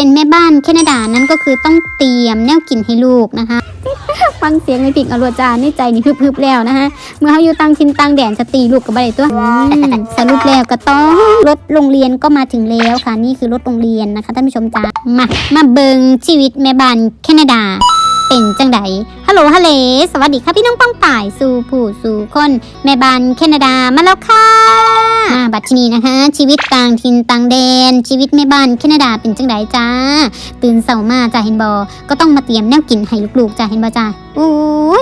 เป็นแม่บ้านแคนาดานั้นก็คือต้องเตรียมแนวกินให้ลูกนะคะ ฟังเสียงในปิ่งอรวจาในใจนี่ฮึบๆแล้วนะคะเมื่อเขาอยู่ตังทินตังแดนจะตีลูกกับอะไรตัวอืมสรุปแล้วก็ต้องรถโรงเรียนก็มาถึงแล้วค่ะ นี่คือรถโรงเรียนนะคะท่านผู้ชมจ้ามามาเบิงชีวิตแม่บ้านแคนาดา เป็นจังไดฮัลโหลฮัลเลสวัสดีค่ะพี่น้องป้องป่ายสู่ผู้สู่คน แม่บ้านแคนาดามาแล้วค่ะมาบัดทีนี้นะคะ ชีวิตต่างถิ่นต่างแดน ชีวิตแม่บ้านแคนาดาเป็นจังไดจ้า ตื่นเสาร์มาจ้าเห็นบอก็ต้องมาเตรียมแนวกินให้ลูกๆจ้าเห็นบอจ้าโอ้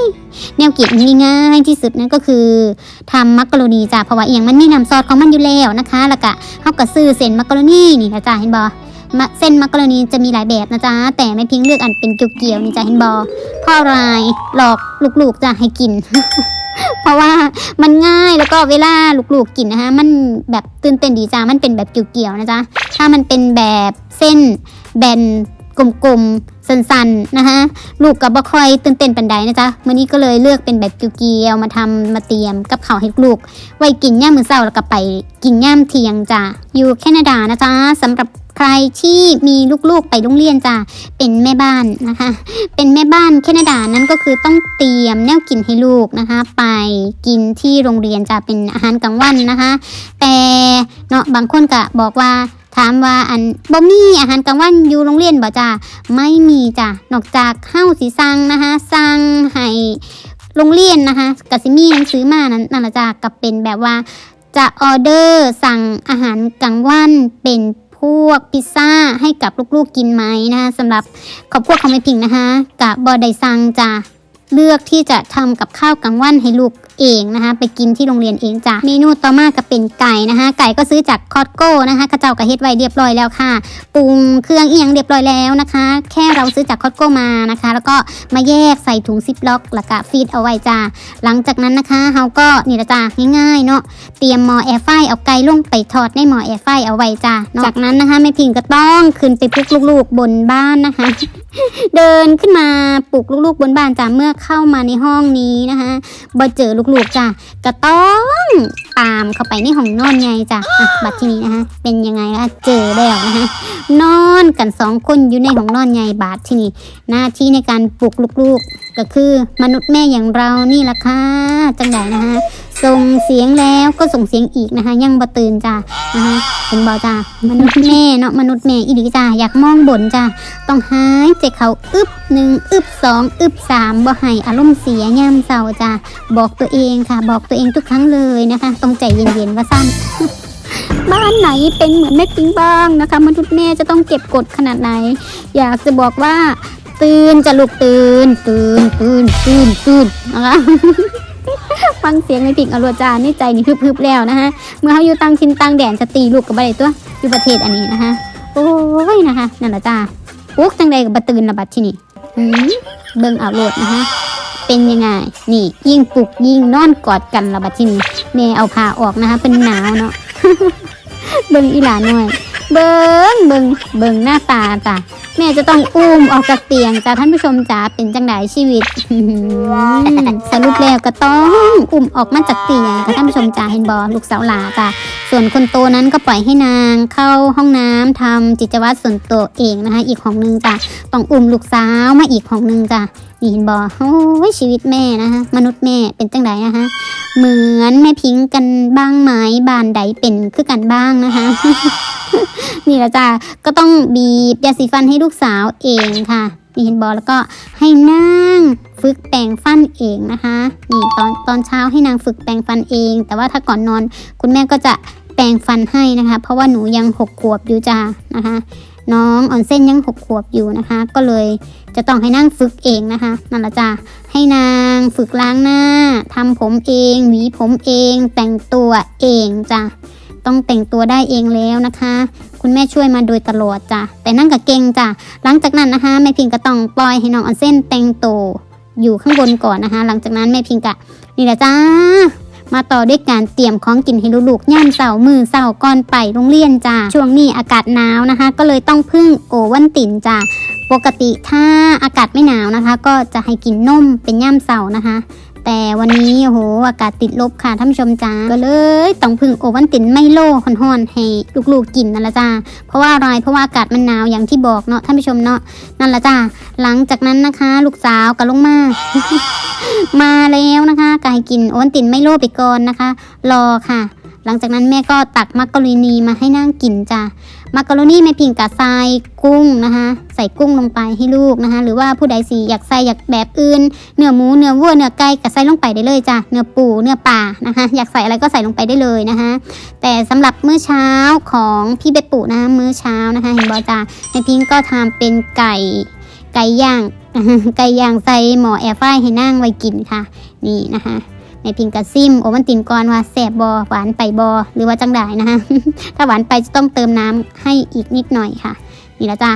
ยแนวกินง่ายที่สุดนั่นก็คือทำมักกะโรนีจ้าเพราะว่าเอียงมันมีน้ำซอสของมันอยู่แล้วนะคะ แล้วก็เฮาก็ซื้อเส้นมักกะโรนีนี่นะจ้าเห็นบอ เส้นมักกะโรนีจะมีหลายแบบนะจ๊ะ แต่ไม่เพียงเลือกอันเป็นเกี่ยวๆนี่จ้าเห็นบอพ่ออะไรหลอกลูกๆจะให้กิน เพราะว่ามันง่ายแล้วก็เวลาลูกๆกินนะคะมันแบบตื่นเต้นดีจ้ามันเป็นแบบเกี่ยวๆนะจ๊ะถ้ามันเป็นแบบเส้นแบนกลมๆ สันๆ นะคะลูกกับบ่ค่อยตื่นเต้นปันใดนะจ๊ะมื้อนี้ก็เลยเลือกเป็นแบบเกียวๆมาทำมาเตรียมกับข้าวให้ลูก ไว้กินย่ามมื้อเช้าแล้วก็ไปกินย่ามเทียงจ้ะอยู่แคนาดานะจ๊ะสำหรับ ใครที่มีลูกๆไปโรงเรียนจ้ะเป็นแม่บ้านนะคะ เป็นแม่บ้านแคนาดานั้นก็คือต้องเตรียมแนวกินให้ลูกนะคะ ไปกินที่โรงเรียนจะเป็นอาหารกลางวันนะคะ แต่เนาะบางคนก็บอกว่าถามว่าอันบ่มีอาหารกลางวันอยู่โรงเรียนบ่จ้าไม่มีจ้ะนอกจากเฮ้าสีสังนะคะสังให้โรงเรียนนะคะกสิมีหนังสือมานั้นนั่นละจ้ะกับเป็นแบบว่าจะออเดอร์สั่งอาหารกลางวันเป็น พวกพิซซ่าให้กับลูกๆกินไหมนะคะสำหรับขอบครัวของแม่พิงนะคะกับบอไดซังจ้า เลือกที่จะทำกับข้าวกลางวันให้ลูกเองนะคะ ไปกินที่โรงเรียนเองจ้ะเมนูต่อมาก็เป็นไก่นะคะ ไก่ก็ซื้อจากคอสโก้นะคะข้าเจ้าก็เฮ็ดไว้เรียบร้อยแล้วค่ะปรุงเครื่องเอียงเรียบร้อยแล้วนะคะ แค่เราซื้อจากคอสโก้มานะคะ แล้วก็มาแยกใส่ถุงซิปล็อกแล้วก็ฟีดเอาไว้จ้าหลังจากนั้นนะคะเราก็นี่ละจ้าง่ายๆเนาะเตรียมหม้อแอร์ไฟเอาไก่ลงไปทอดในหม้อแอร์ไฟเอาไว้จ้าจากนั้นนะคะแม่พิงก็ต้องขึ้นไปปลุกลูกๆบนบ้านนะคะ เดินขึ้นมาปลุกลูกๆบนบ้านจ้าเมื่อเข้ามาในห้องนี้นะคะบ่เจอลูกๆจ้ะก็ต้องตามเข้าไปในห้องนอนไงจ้ะอะบัดที่นี้นะคะเป็นยังไงล่ะเจอแล้วนะคะนอนกันสองคนอยู่ในห้องนอนใหญ่บาดที่นี่หน้าที่ในการปลุกลูกๆ ก็คือมนุษย์แม่อย่างเรานี่ล่ะค่ะจังไดนะคะ ส่งเสียงแล้วก็ส่งเสียงอีกนะคะ ยังบ่ตื่นจ้านะคะเห็นบ่จ้ามนุษย์แม่เนาะมนุษย์แม่อีหลีจ้าอยากมองบนจ้าต้องหายใจเขาอึบหนึ่งอึบสองอึบสามบ่ให้อารมณ์เสียย่ำเศร้าจ้าบอกตัวเองค่ะ บอกตัวเองทุกครั้งเลยนะคะต้องใจเย็นๆว่าสั้นบ้านไหนเป็นเหมือนแม่ปิงบ้างนะคะมนุษย์แม่จะต้องเก็บกดขนาดไหน อยากจะบอกว่าตื่นจะลุกตื่นตื่นตื่นตื่นตื่นนะคะ ฟังเสียงในปิ่งอรวจาในใจนี่ฮึบๆแล้วนะคะเมื่อเขาอยู่ตังทินตังแดนจะตีลูกกับอะไรตัวอยู่ประเทศอันนี้นะคะโอ้ยนะคะนั่นแหละจ้าปุ๊กจังใดกับบตื่นระบัดที่นี่เบิ่งเอาโหลดนะคะเป็นยังไง นี่ยิ่งปลุกยิ่งนอนกอดกันระบัดที่นี่แม่เอาผ้าออกนะคะเป็นหนาวเนาะเบิ่งอีหลาหน่อย เบิ่งเบิ่งเบิ่งหน้าตาจ้ะแม่จะต้องอุ้มออกจากเตียงจ้ะท่านผู้ชมจ๋าเป็นจังไดชีวิตสรุปแล้วก็ต้องอุ้มออกมาจากเตียงค่ะท่านผู้ชมจ๋าเห็นบอลูกสาวหลาจ้ะส่วนคนโตนั้นก็ปล่อยให้นางเข้าห้องน้ำทำกิจวัตรส่วนตัวเองนะคะ อีกของหนึ่งจ้ะต้องอุ้มลูกสาวมาอีกของหนึ่งจ้ะ นี่เห็นบอโอ้ยชีวิตแม่นะคะมนุษย์แม่เป็นจังไดนะคะเหมือนแม่พิงกันบ้างไหมบานใดเป็นคือกันบ้างนะคะนี่ละจ้ะก็ต้องบีบยาสีฟันให้ลูกสาวเองค่ะนี่เห็นบอแล้วก็ให้นั่งฝึกแปรงฟันเองนะคะนี่ตอนตอนเช้าให้นางฝึกแปรงฟันเอง แต่ว่าถ้าก่อนนอน คุณแม่ก็จะแปรงฟันให้นะคะ เพราะว่าหนูยังหกขวบอยู่จ้านะคะ น้องออนเส้นยังหกขวบอยู่นะคะ ก็เลยจะต้องให้นั่งฝึกเองนะคะนั่นละจ้าให้นางฝึกล้างหน้าทำผมเอง หวีผมเอง แต่งตัวเองจ้ะต้องแต่งตัวได้เองแล้วนะคะ คุณแม่ช่วยมาโดยตลอดจ้ะแต่นั่งกับเก่งจ้ะหลังจากนั้นนะคะแม่พิงก็ต้องปล่อยให้น้องออนเส้นแต่งตัวอยู่ข้างบนก่อนนะคะ หลังจากนั้นแม่พิงก็นี่แหละจ้า มาต่อด้วยการเตรียมของกินให้ลูกๆย่ามเสามือเสาก่อนไปโรงเรียนจ้าช่วงนี้อากาศหนาวนะคะ ก็เลยต้องพึ่งโอวันตินจ้าปกติถ้าอากาศไม่หนาวนะคะ ก็จะให้กินนมเป็นย่ามเสานะคะ แต่วันนี้โอ้โหอากาศติดลบค่ะท่านผู้ชมจ้าก็เลยต้องพึ่งโอวันตินไมโลห่อนๆให้ลูกๆกินนั่นละจ้าเพราะว่าอะไรเพราะว่าอากาศมันหนาวอย่างที่บอกเนาะท่านผู้ชมเนาะนั่นละจ้าหลังจากนั้นนะคะ ลูกสาวกับลงมามาแล้วนะคะกายกินโอวันตินไมโลไปก่อนนะคะ รอค่ะ หลังจากนั้นแม่ก็ตักมักกะโรนีมาให้นั่งกินจ้ะ มักกะโรนีแม่พิงกับทรายกุ้งนะคะ ใส่กุ้งลงไปให้ลูกนะคะ หรือว่าผู้ใดสีอยากใส่อยากแบบอื่น เนื้อหมูเนื้อวัวเนื้อไก่ก็ใส่ลงไปได้เลยจ้ะเนื้อปูเนื้อปลานะคะ อยากใส่อะไรก็ใส่ลงไปได้เลยนะคะ แต่สำหรับมื้อเช้าของพี่เบปุนะคะมื้อเช้านะคะเห็นบอจ้าแม่พิงก็ทำเป็นไก่ไก่ย่างไก่ย่างใส่หม้อแอร์ไฟให้นั่งไว้กินค่ะ นี่นะคะ ในพิงกระซิมโอวันตินก่อนว่าแสบบอหวานไปบอหรือว่าจังได้นะคะถ้าหวานไปจะต้องเติมน้ำให้อีกนิดหน่อยค่ะ นี่ละจ้า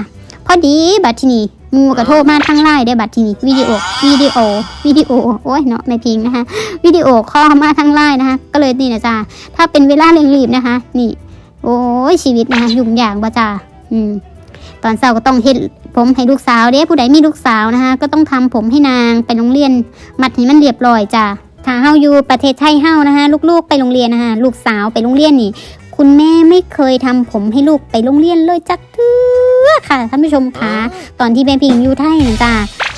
พอดีบัตรที่นี่มูกระโทรมาทั้งไลน์ได้บัตรที่นี่วิดีโอวิดีโอวิดีโอโอ้ยเนาะไม่พิงนะคะวิดีโอคอมาทั้งไลน์นะคะ ก็เลยนี่นะจ้าถ้าเป็นเวลาเร่งรีบนะคะ นี่ โอ้ยชีวิตนะคะยุ่งยากบ่จ้าอืมตอนเช้าก็ต้องเฮ็ดผมให้ลูกสาวเด้ผู้ใดมีลูกสาวนะคะ ก็ต้องทำผมให้นางไปโรงเรียน มัดให้มันเรียบร้อยจ้ะ ถ้าเฮาอยู่ประเทศไทยเฮานะคะลูกๆไปโรงเรียนนะคะลูกสาวไปโรงเรียนนี่ คุณแม่ไม่เคยทำผมให้ลูกไปโรงเรียนเลยจักเทื่อค่ะท่านผู้ชมคะตอนที่แม่พิงอยู่ไทยนะจ้า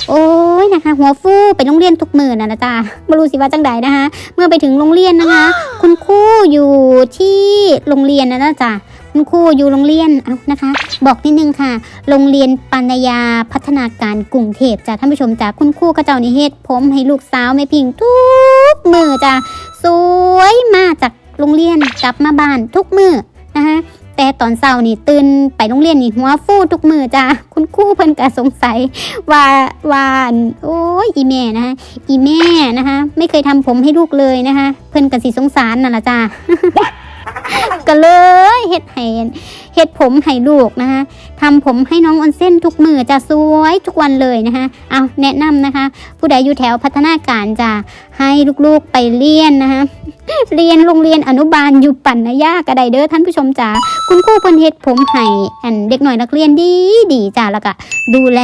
โอ้ยนะคะ หัวฟูไปโรงเรียนทุกมื้อน่ะนะจ้าไม่รู้สิว่าจังใดนะคะ เมื่อไปถึงโรงเรียนนะคะ คุณครูอยู่ที่โรงเรียนนะนะจ้า คุณครูอยู่โรงเรียนเอานะคะ บอกนิดนึงค่ะ โรงเรียนปัญญาพัฒนาการกรุงเทพจ้ะท่านผู้ชมจ้ะคุณครูกระเจ้านิเฮศผมให้ลูกสาวแม่พิงทุกมือจ้ะสวยมาจากโรงเรียนกลับมาบ้านทุกมือนะคะแต่ตอนเช้านี่ตื่นไปโรงเรียนนี่หัวฟูทุกมือจ้ะคุณครูเพิ่นก็สงสัยว่าว่าโอ้ยอีแม่นะคะอีแม่นะคะ ไม่เคยทำผมให้ลูกเลยนะคะ เพิ่นก็สิสงสารนั่นล่ะจ้ะ ก็เลยเฮ็ดให้เฮ็ดผมให้ลูกนะคะทำผมให้น้องออนเส้นทุกมือจะสวยทุกวันเลยนะคะเอาแนะนำนะคะ ผู้ใดอยู่แถวพัฒนาการจะให้ลูกๆไปเรียนนะคะ เรียนโรงเรียนอนุบาลอยู่ปั่นนะยากระไดเด้อท่านผู้ชมจ๋าคุณครูเพิ่นเฮ็ดผมให้อันเด็กหน่อยนักเรียนดีดีจ้าแล้วก็ดูแล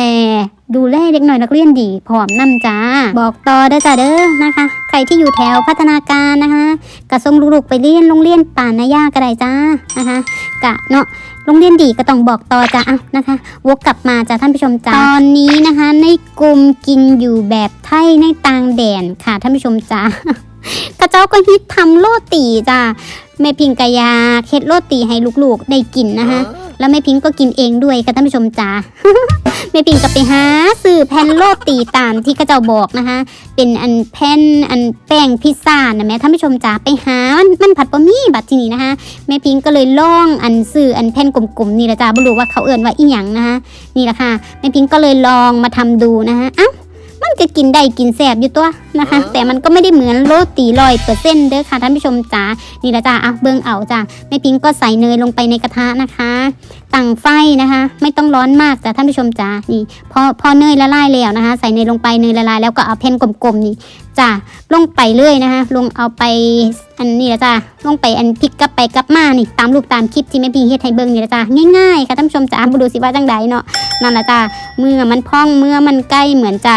ดูแลเด็กหน่อยนักเรียนดีพร้อมนำจ้า บอกต่อเด้อจ้าเด้อนะคะ ใครที่อยู่แถวพัฒนาการนะคะกระส่งลูกๆไปเรียนโรงเรียนป่านนายากระไดจ้านะคะกะเนาะโรงเรียนดีก็ต้องบอกต่อจ้ะอะนะคะ วกกลับมาจ้ะท่านผู้ชมจ้าตอนนี้นะคะ ในกลุ่มกินอยู่แบบไทยในต่างแดนค่ะท่านผู้ชมจ้า กระเจ้าก็ฮิตทำโรตีจ้าแม่พิงกายาเฮ็ดโรตีให้ลูกๆได้กินนะคะแล้วแม่พิงก็กินเองด้วยค่ะท่านผู้ชมจ้าแม่พิงก็ไปหาซื้อแผ่นโรตีตามที่กระเจ้าบอกนะคะ เป็นอันแผ่นอันแป้งพิซซ่านะแม่ท่านผู้ชมจ้าไปหามันมันผัดบะหมี่บัดทีนี้นะคะแม่พิงก็เลยล่องอันซื้ออันแผ่นกลมๆนี่แหละจ้าบ่รู้ว่าเขาเอ่นว่าอีหยังนะคะนี่แหละค่ะแม่พิงก็เลยลองมาทำดูนะคะเอ้า มันก็กินได้กินแสบอยู่ตัวนะคะ แต่มันก็ไม่ได้เหมือนโรตีร้อยเปอร์เซ็นต์เด้อค่ะท่านผู้ชมจ้านี่แหละจ้าอะเบิ่งเอาจ้าแม่พิงก็ใส่เนยลงไปในกระทะนะคะตั้งไฟนะคะ ไม่ต้องร้อนมากจ้าท่านผู้ชมจ้านี่พอพอเนยละลายแล้วนะคะ ใส่เนยลงไปเนยละลายแล้วก็เอาแผ่นกลมๆนี่จ้ะลงไปเลยนะคะ ลงเอาไปอันนี้ละจ้ะลงไปอันพลิกกลับไปกลับมานี่ตามลูกตามคลิปที่แม่พี่เฮ็ดให้เบิ่งนี่ละจ้ะง่ายๆค่ะท่านผู้ชมจ้าบ่ดูสิว่าจังใดเนาะนั่นละจ้ะเมื่อมันพองเมื่อมันใกล้เหมือนจะ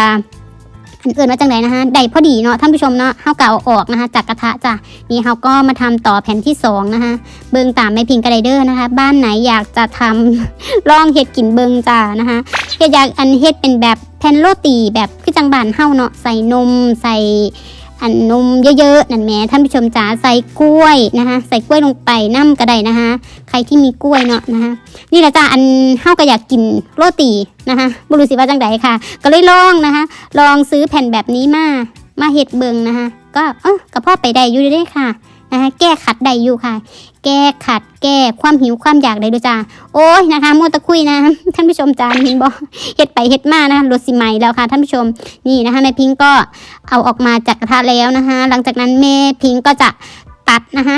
อันอื่นว่าจังไหนะคะได้พอดีเนาะท่านผู้ชมเนาะเฮาเก่าออกนะคะจากกระทะจ้ะนี่เฮาก็มาทำต่อแผ่นที่สองนะคะเบิงตามแม่พิงกระไดเดอร์นะคะ บ้านไหนอยากจะทำลองเห็ดกินเบิงจ้านะคะเฮ็ดอยากอันเฮ็ดเป็นแบบแผ่นโรตีแบบคือจังบานเฮาเนาะใส่นมใส่ อันนมเยอะๆนั่นแหม่ท่านผู้ชมจ๋าใส่กล้วยนะคะใส่กล้วยลงไปน้ำก็ได้นะคะ ใครที่มีกล้วยเนาะนะคะนี่แหละจ้าอันเฮาก็อยากกินโรตีนะคะบุรุษสิว่าจังไดค่ะ ก็เลยลองนะคะ ลองซื้อแผ่นแบบนี้มามาเห็ดเบิงนะคะ ก็เออกับพ่อไปได้อยู่ได้ค่ะ นะคะแก้ขัดได้อยู่ค่ะ แก้ขัดแก้ความหิวความอยากได้ด้วยจ้าโอ้ยนะคะโมตะคุยนะท่านผู้ชมจ้าเห็นบ่เฮ็ดไปเฮ็ดมานะคะรถสิไหมแล้วค่ะท่านผู้ชมนี่นะคะแม่พิงก็เอาออกมาจากกระทะแล้วนะคะ หลังจากนั้นแม่พิงก็จะตัดนะคะ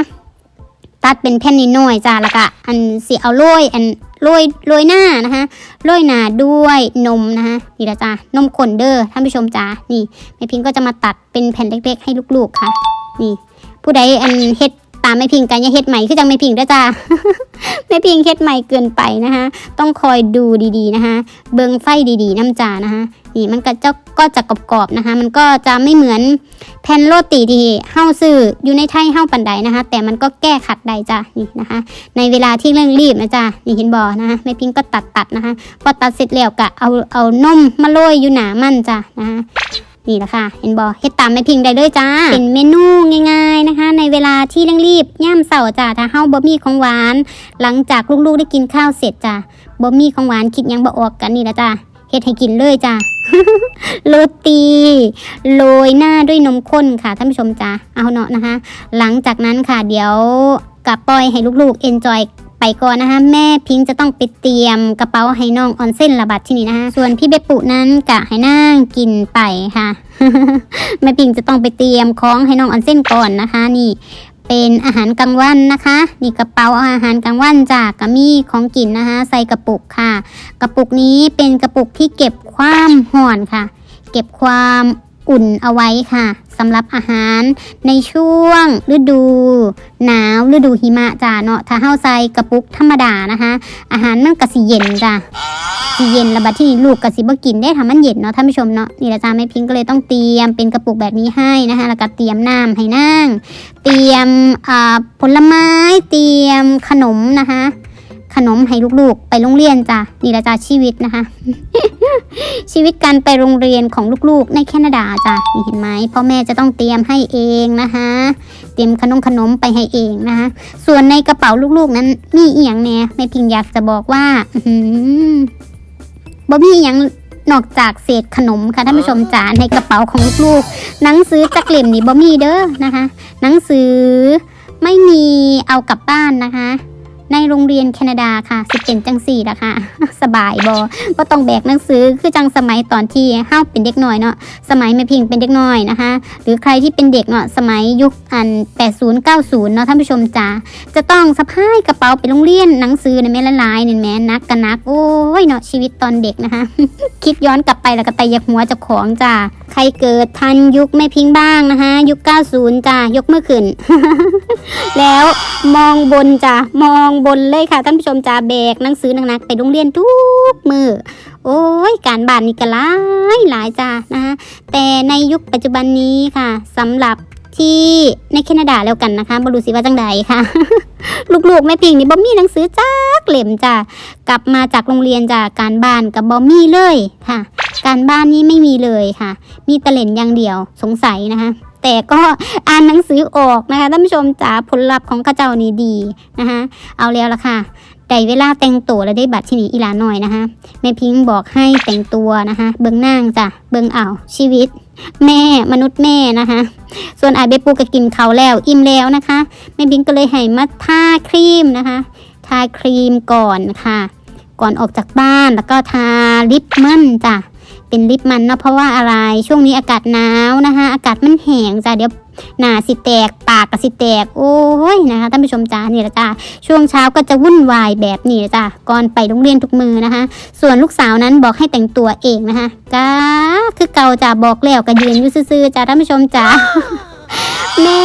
ตัดเป็นแผ่นนิดหน่อยจ้าแล้วก็อันสีเอาโรยอันโรยโรยหน้านะคะโรยหน้าด้วยนมนะคะนี่ละจ้านมข้นเด้อท่านผู้ชมจ้านี่แม่พิงก็จะมาตัดเป็นแผ่นเล็กๆ ให้ลูกๆค่ะ นี่ ผู้ใดอันเฮ็ดตามแม่พิงกันอย่าเฮ็ดใหม่คือจังแม่พิงด้อจ้าแม่พิงเฮ็ดใหม่เกินไปนะคะต้องคอยดูดีๆนะคะเบิงไฟดีๆน้ำจานะคะนี่มันก็จะก็จะกรอบๆนะคะ มันก็จะไม่เหมือนแผ่นโรตีที่เฮาซื้ออยู่ในไทยเฮาปันใดนะคะ แต่มันก็แก้ขัดได้จ้ะนี่นะคะ ในเวลาที่เร่งรีบนะจ๊ะนี่เห็นบอนะคะแม่พิงก็ตัดตัดนะคะ พอตัดเสร็จแล้วก็เอาเอานมมาโรยอยู่หนามันจ้ะนะคะ นี่แหละค่ะ เห็นบอเฮ็ดตามแม่พิงได้เลยจ้า เป็นเมนูง่าย ๆนะคะ ในเวลาที่เร่งรีบย่ามเสาร์จ้ะถ้าเฮาบ่มีของหวาน หลังจากลูกๆได้กินข้าวเสร็จจ้ะบ่มีของหวานคิดยังบ่ออกกันนี่แหละจ้ะเฮ็ดให้กินเลยจ้ะโรตีโรยหน้าด้วยนมข้นค่ะท่านผู้ชมจ้ะเอาเนาะนะคะ หลังจากนั้นค่ะเดี๋ยวกับปล่อยให้ลูกๆ enjoy ไป ก่อนนะคะแม่พิงค์จะต้องไปเตรียมกระเป๋าให้น้องออนเส้นระบาดที่นี่นะคะส่วนพี่เบปุนั้นกะให้นั่งกินไปค่ะแม่พิงค์จะต้องไปเตรียมของให้น้องออนเส้นก่อนนะคะ นี่เป็นอาหารกลางวันนะคะ นี่กระเป๋าอาหารกลางวันจากกะมี่ของกินนะคะ ใส่กระปุกค่ะ กระปุกนี้เป็นกระปุกที่เก็บความห่อนค่ะ เก็บความอุ่นเอาไว้ค่ะ สำหรับอาหารในช่วงฤดู หนาวฤดูหิมะจ้าเนาะถ้าเฮาใส่กระปุกธรรมดานะคะ อาหารมันก็สิเย็นจ้ะสิเย็นแล้วบัดที่นี่ลูกก็สิบ่กินได้ทำมันเย็นเนาะท่านผู้ชมเนาะนี่แหละจ้าแม่พิงก็เลยต้องเตรียมเป็นกระปุกแบบนี้ให้นะคะแล้วก็เตรียมน้ำให้นั่งเตรียมผลไม้เตรียมขนมนะคะ ขนมให้ลูกๆ ไปโรงเรียนจ้ะนี่แหละจ้าชีวิตนะคะ ชีวิตการไปโรงเรียนของลูกๆ ในแคนาดาจ้ะนี่เห็นไหมพ่อแม่จะต้องเตรียมให้เองนะคะ เตรียมขนมขนมไปให้เองนะคะส่วนในกระเป๋าลูกๆนั้นมีเอียงแน่แม่พิงอยากจะบอกว่าบ่มีอียงนอกจากเศษขนมค่ะท่านผู้ชมจ๋าในกระเป๋าของลูกๆหนังสือจักเล่มนี่บ่มีเด้อนะคะ หนังสือไม่มีเอากลับบ้านนะคะ ในโรงเรียนแคนาดาค่ะสิเป็นจังสี่ละค่ะ สบายบอก็ต้องแบกหนังสือคือจังสมัยตอนที่เฮาเป็นเด็กน้อยเนาะสมัยแม่พิงเป็นเด็กน้อยนะคะ หรือใครที่เป็นเด็กเนาะสมัยยุคอัน 80 90 เนาะท่านผู้ชมจ๋าจะต้องสะพายกระเป๋าไปโรงเรียนหนังสือในแม่ละลายเนี่ยแม่นักกันนักโอ้ยเนาะชีวิตตอนเด็กนะคะ คิดย้อนกลับไปแล้วก็ไตยักหัวเจากของจ้าใครเกิดทันยุคแม่พิงบ้างนะคะ ยุค 90จ้ายกมือขึ้นแล้วมองบนจ้ะมองบนเลยค่ะท่านผู้ชมจ้าแบกหนังสือหนักๆไปโรงเรียนทุกมือโอ้ยการบ้านนี่ก็หลายหลายจ้านะคะแต่ในยุคปัจจุบันนี้ค่ะสำหรับที่ในแคนาดาแล้วกันนะคะบรูสิว่าจังใดค่ะ ลูกๆแม่พิงนี่บ่มีหนังสือจักเล่มจ้ากลับมาจากโรงเรียนจากการบ้านกับบ่มีเลยค่ะ การบ้านนี่ไม่มีเลยค่ะ มีต่เล่นอย่างเดียวสงสัยนะคะ แต่ก็อ่านหนังสือออกนะคะท่านผู้ชมจ๋าผลลัพธ์ของข้าเจ้านี่ดีนะคะเอาแล้วละค่ะได้เวลาแต่งตัวแล้วได้บัตรที่นี่อีลาหน่อยนะคะแม่พิงค์บอกให้แต่งตัวนะคะเบิงนางจ้ะเบิงเอาชีวิต แม่มนุษย์แม่นะคะส่วนอาเบปูก็กินเขาแล้วอิ่มแล้วนะคะแม่พิงค์ก็เลยให้มาทาครีมนะคะทาครีมก่อนค่ะ ก่อนออกจากบ้านแล้วก็ทาลิปมันจ้ะ เป็นลิปมันเนาะเพราะว่าอะไรช่วงนี้อากาศหนาวนะคะ อากาศมันแห้งจ้ะเดี๋ยวหน้าสิแตกปากก็สิแตกโอ้ยนะคะท่านผู้ชมจ้านี่ละจ้าช่วงเช้าก็จะวุ่นวายแบบนี้จ้ะก่อนไปโรงเรียนทุกมือนะคะ ส่วนลูกสาวนั้นบอกให้แต่งตัวเองนะคะก็คือเก่าจ้าบอกแล้วก็ยืนอยู่ซื่อๆจ้าท่านผู้ชมจ้า แม่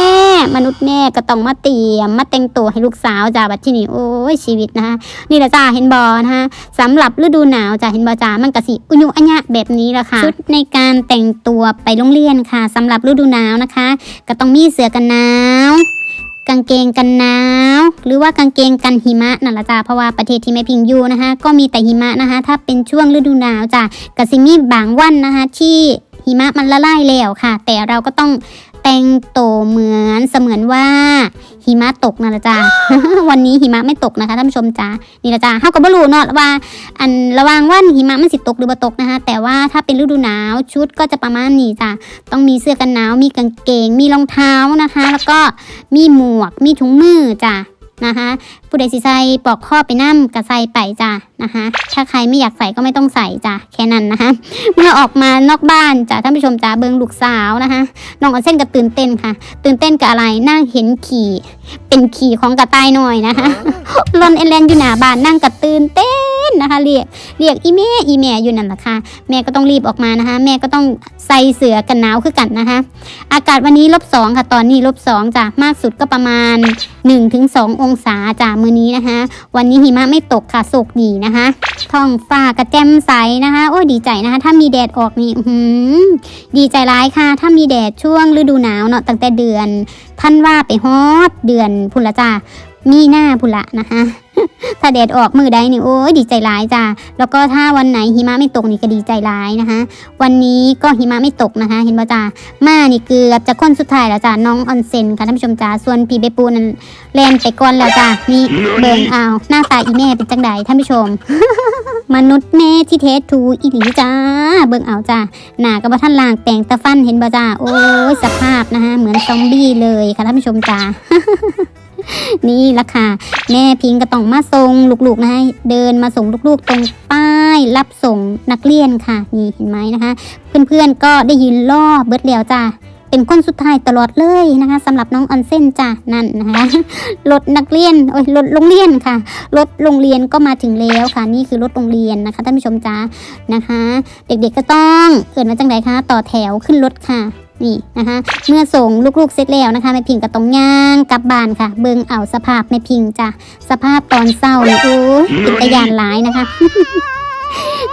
มนุษย์แม่ก็ต้องมาเตรียม มาแต่งตัวให้ลูกสาวจ้าบัดที่นี่โอ้ยชีวิตนะคะนี่แหละจ้าเห็นบอนะคะสำหรับฤดูหนาวจ้าเห็นบอจ้ามันกะสิอุญุอัญญะแบบนี้ละค่ะชุดในการแต่งตัวไปโรงเรียนค่ะสำหรับฤดูหนาวนะคะ ก็ต้องมีเสื้อกันหนาวกางเกงกันหนาว หรือว่ากางเกงกันหิมะนั่นละจ้าเพราะว่าประเทศที่แม่พิงอยู่นะคะ ก็มีแต่หิมะนะคะ ถ้าเป็นช่วงฤดูหนาวจ้าก็สิมีบางวันนะคะ ที่หิมะมันละลายแล้วค่ะ แต่เราก็ต้อง แต่งตัวเหมือนเสมือนว่าหิมะตกนั่นละจ้า วันนี้หิมะไม่ตกนะคะท่านผู้ชมจ้านี่ละจ้าเฮาก็บ่รู้เนาะว่า อันระวังวันหิมะมันสิตกหรือบ่ตกนะคะ แต่ว่าถ้าเป็นฤดูหนาวชุดก็จะประมาณนี้จ้ะต้องมีเสื้อกันหนาว มีกางเกง มีรองเท้านะคะ แล้วก็มีหมวก มีถุงมือจ้ะ นะคะผู้ใดสิใส่ปลอกข้อไปนั่มก็ใส่ไปจ้ะนะคะถ้าใครไม่อยากใส่ก็ไม่ต้องใส่จ้ะแค่นั้นนะคะเมื่อออกมานอกบ้านจ้ะท่านผู้ชมจ้ะเบิงลูกสาวนะคะน้องออนเส้นก็ตื่นเต้นค่ะ ตื่นเต้นกับอะไรนั่งเห็นขี่เป็นขี่ของกระต่ายหน่อยนะคะลอนเอเลนอยู่หน้าบ้านนั่งกับตื่นเต้น นนะคะเรียกเรียกอีแม่อีแม่อยู่นั่นแหละค่ะแม่ก็ต้องรีบออกมานะคะ แม่ก็ต้องใส่เสื้อกันหนาวคือกันนะคะ อากาศวันนี้ลบสองค่ะตอนนี้ลบสองจ้ะมากสุดก็ประมาณ 1-2 องศาจ้ะมือนี้นะคะ วันนี้หิมะไม่ตกค่ะโศกดีนะคะท้องฟ้ากระแจ่มใสนะคะ โอ้ดีใจนะคะ ถ้ามีแดดออกนี่หือดีใจร้ายค่ะ ถ้ามีแดดช่วงฤดูหนาวเนาะตั้งแต่เดือนท่านว่าไปฮอดเดือนพุนละจ้ามีหน้าพุนละนะคะ ถ้าแดดออกมือใดนี่โอ้ยดีใจร้ายจ้าแล้วก็ถ้าวันไหนหิมะไม่ตกนี่ก็ดีใจร้ายนะคะ วันนี้ก็หิมะไม่ตกนะคะ เห็นป่ะจ้ามานี่เกือบจะคนสุดท้ายแล้วจ้าน้องออนเซนค่ะท่านผู้ชมจ้าส่วนปีเบปูนั้นแลนไปก่อนแล้วจ้านี่เบิ่งเอาหน้าตาอีแม่เป็นจังใดท่านผู้ชม มนุษย์แม่ที่เทสทูอีหลีจ้า เบิ่งเอาจ้าหน้าก็บ่ท่านล่างแปลงตะฟันเห็นบ่จ้าโอ้ยสภาพนะคะเหมือนซอมบี้เลยค่ะท่านผู้ชมจ้า นี่ละค่ะ แม่พิงก็ต้องมาส่งลูกๆนะคะเดินมาส่งลูกๆ ตรงป้ายรับส่งนักเรียนค่ะ นี่เห็นไหมนะคะ เพื่อนๆก็ได้ยืนรอเบิดแล้วจ้าเป็นคนสุดท้ายตลอดเลยนะคะสำหรับน้องออนเซนจ้านั่นนะคะรถนักเรียนโอ้ยรถโรงเรียนค่ะรถโรงเรียนก็มาถึงแล้วค่ะ นี่คือรถโรงเรียนนะคะท่านผู้ชมจ้านะคะ เด็กๆก็ต้องเกิดมาจังไดคะ ต่อแถวขึ้นรถค่ะ นี่นะคะเมื่อส่งลูกๆเสร็จแล้วนะคะแม่พิงก็ต้องย่างกลับบ้านค่ะ เบิงเอาสภาพแม่พิงจ้ะสภาพตอนเศร้าเลยโอ้ยเป็นตะยานหลายนะคะ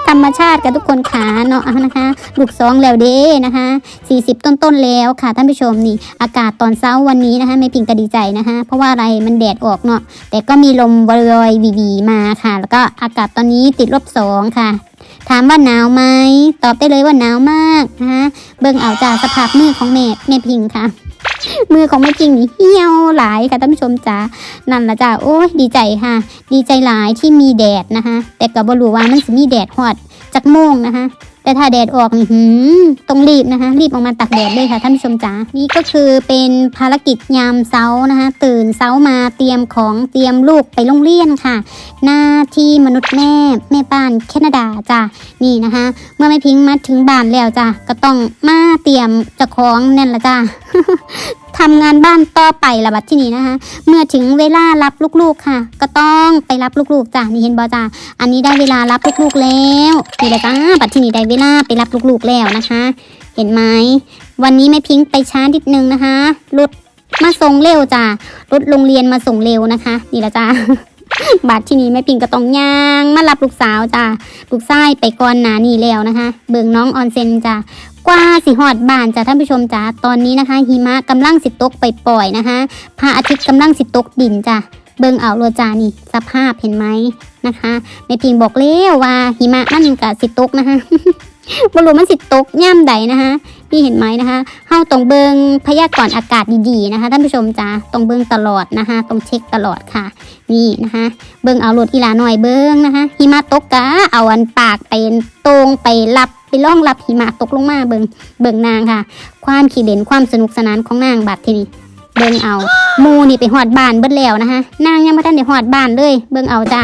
ธรรมชาติกับทุกคนขาเนาะนะคะ ลูกสองแล้วเด้นะคะ 40 ต้นๆแล้วค่ะท่านผู้ชมนี่ อากาศตอนเช้าวันนี้นะคะแม่พิงก็ดีใจนะคะ เพราะว่าอะไรมันแดดออกเนาะแต่ก็มีลมวอยๆวีมาค่ะ แล้วก็อากาศตอนนี้ติดลบสองค่ะ ถามว่าหนาวไหมตอบได้เลยว่าหนาวมากนะคะเบิ่งเอาจากสภาพมือของแม่แม่พิงค่ะ มือของแม่พิงนี่เหี่ยวหลายค่ะท่านผู้ชมจ๋านั่นละจ้าโอ้ยดีใจค่ะ ดีใจหลายที่มีแดดนะคะ แต่กับบรูว่ามันจะมีแดดหอดจักโมงนะคะ แต่ถ้าแดดออกหืมต้องรีบนะคะ รีบออกมาตักแดดเลยค่ะท่านผู้ชมจ๋านี่ก็คือเป็นภารกิจยามเช้านะคะ ตื่นเช้ามาเตรียมของเตรียมลูกไปโรงเรียนค่ะ หน้าที่มนุษย์แม่แม่บ้านแคนาดาจ้ะนี่นะคะ เมื่อไม่พิงมาถึงบ้านแล้วจ้ะก็ต้องมาเตรียมจะของแน่นละจ้ะทำงานบ้านต่อไปละบัดที่นี้นะคะ เมื่อถึงเวลารับลูกๆค่ะ ก็ต้องไปรับลูกๆจ้ะนี่เห็นบอจ้ะอันนี้ได้เวลารับลูกๆแล้วนี่ละจ้าบัดที่นี้ได้เวลาไปรับลูกๆแล้วนะคะ เห็นไหมวันนี้แม่พิงค์ไปช้านิดนึงนะคะรถมาส่งเร็วจ้ะรถโรงเรียนมาส่งเร็วนะคะ นี่ละจ้าบัดที่นี้แม่พิงค์ก็ต้องย่างมารับลูกสาวจ้ะลูกชายไปก่อนหนานี่แล้วนะคะ เบิ่งน้องออนเซนจ้ะกว่าสิหอดบานจ้ะท่านผู้ชมจ้าตอนนี้นะคะหิมะกำลังสิตกไปปล่อยๆนะคะพระอาทิตย์กำลังสิตกดินจ้ะเบิ่งเอาโรจานี่สภาพเห็นไหมนะคะแม่พิงบอกแล้วว่าหิมะมันกับสิตกนะคะ บรูมันสิตกย่ำใดนะคะนี่เห็นไหมนะคะเฮาต้องเบิงพยากรณ์อากาศดีๆนะคะ ท่านผู้ชมจ้าต้องเบิงตลอดนะคะต้องเช็คตลอดค่ะ นี่นะคะ เบิงเอารถอีลาหน่อยเบิงนะคะหิมะตกกะเอาอันปากไปตรงไปรับไปล่องรับหิมะตกลงมาเบิงเบิงนางค่ะ ความขี้เด่นความสนุกสนานของนางบัดทีนี้เบิงเอามูนี่ไปหอดบานเบิดแล้วนะคะนางยังไม่ทันได้หอดบานเลย เบิงเอาจ้า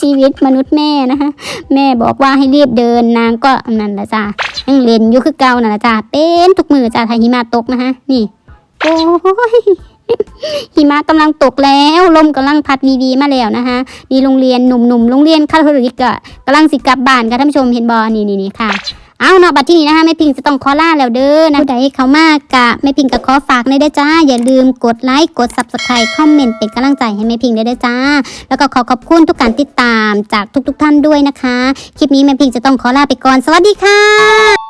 ชีวิตมนุษย์แม่นะคะแม่บอกว่าให้รีบเดินนางก็นั่นละจ้ายังเล่นอยู่คือเก่านั่นละจ้าเป็นทุกมือจ้าถ้าหิมะตกนะคะนี่โอ้ยหิมะกำลังตกแล้วลมกำลังพัดวีๆมาแล้วนะคะนี่โรงเรียนหนุ่มๆโรงเรียนคาทอลิกกะกำลังสิกลับบ้านค่ะท่านผู้ชมเห็นบอนี่นี่นี่ค่ะ เอาเนาะบัดที่นี้นะคะแม่พิงจะต้องขอลาแล้วเด้อนะผู้ใดเขามากกะแม่พิงก็ขอฝากในเด้อจ้า อย่าลืมกดไลค์กดซับสไครต์คอมเมนต์เป็นกำลังใจให้แม่พิงด้วยเด้อจ้า แล้วก็ขอขอบคุณทุกการติดตามจากทุก ๆ ท่านด้วยนะคะ คลิปนี้แม่พิงจะต้องขอลาไปก่อนสวัสดีค่ะ